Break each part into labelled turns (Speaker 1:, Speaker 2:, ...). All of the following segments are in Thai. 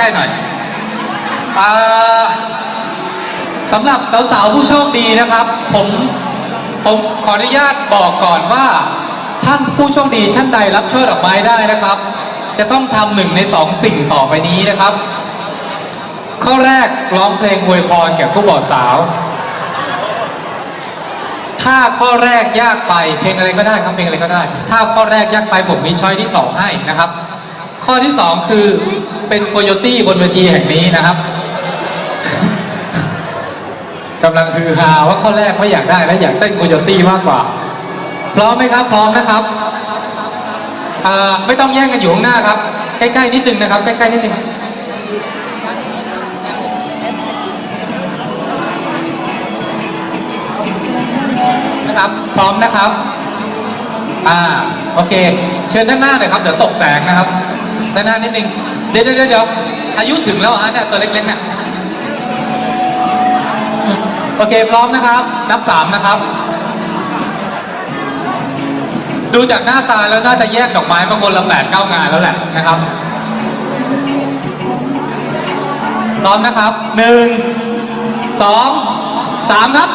Speaker 1: ล้ๆหน่อยอ่าสำหรับสาวๆผู้โชคดีนะครับ ผมผมขออนุญาตบอกก่อนว่า ท่านผู้โชคดีท่านใดรับช่อดอกไม้ได้นะครับ จะต้องทำหนึ่งในสองสิ่งต่อไปนี้นะครับ ข้อแรกร้องเพลงอวยพรแก่ผู้บ่าวสาว ถ้าข้อแรกยากไปเพลงอะไรก็ได้ครับเพลงอะไรก็ได้ ถ้าข้อแรกยากไปผมมีช้อยที่สองให้นะครับ ข้อที่สองคือ เป็นโคโยตี้บนเวทีแห่งนี้นะครับกำลังฮือฮาว่าข้อแรกไม่อยากได้และอยากเต้นโคโยตี้มากกว่า พร้อมไหมครับ พร้อมนะครับไม่ต้องแย่งกันอยู่ข้างหน้าครับ ใกล้ๆนิดนึงนะครับ ใกล้ๆนิดนึงนะครับ พร้อมนะครับ อ่า โอเค เชิญด้านหน้าหน่อยครับ เดี๋ยวตกแสงนะครับ ด้านหน้านิดนึง เดี๋ยวเดี๋ยวเดี๋ยวอายุถึงแล้วฮะเนี่ยตัวเล็กๆเนี่ยโอเค พร้อมนะครับ นับสามนะครับ ดูจากหน้าตาแล้วน่าจะแยกดอกไม้มาคนละแปดเก้างานแล้วแหละนะครับ พร้อมนะครับหนึ่งสองสามครับ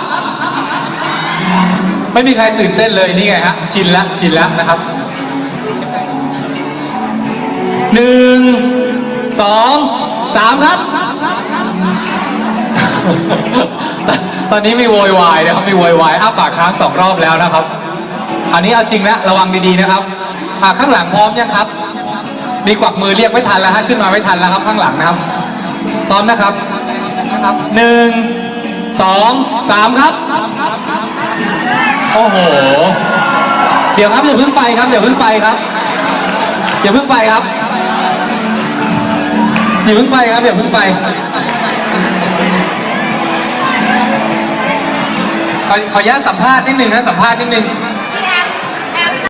Speaker 1: ไม่มีใครตื่นเต้นเลยนี่ไงฮะชินแล้วชินแล้วนะครับหนึ่ง สามครับ ตอนนี้มีโวยวายนะครับมีโวยวายอ้าปากค้างสองรอบแล้วนะครับคราวนี้เอาจริงแล้วระวังดีๆนะครับอ่าข้างหลังพร้อมยังครับ มีกวักมือเรียกไม่ทันแล้วฮะขึ้นมาไม่ทันแล้วครับ ข้างหลังนะครับ พร้อมนะครับนะครับหนึ่งสองสามครับ โอ้โห เดี๋ยวครับอย่าเพิ่งไปครับอย่าเพิ่งไปครับอย่าเพิ่งไปครับ อย่าเพิ่งไปครับอย่าเพิ่งไปขอขออนุญาตสัมภาษณ์นิดนึงนะสัมภาษณ์นิดนึง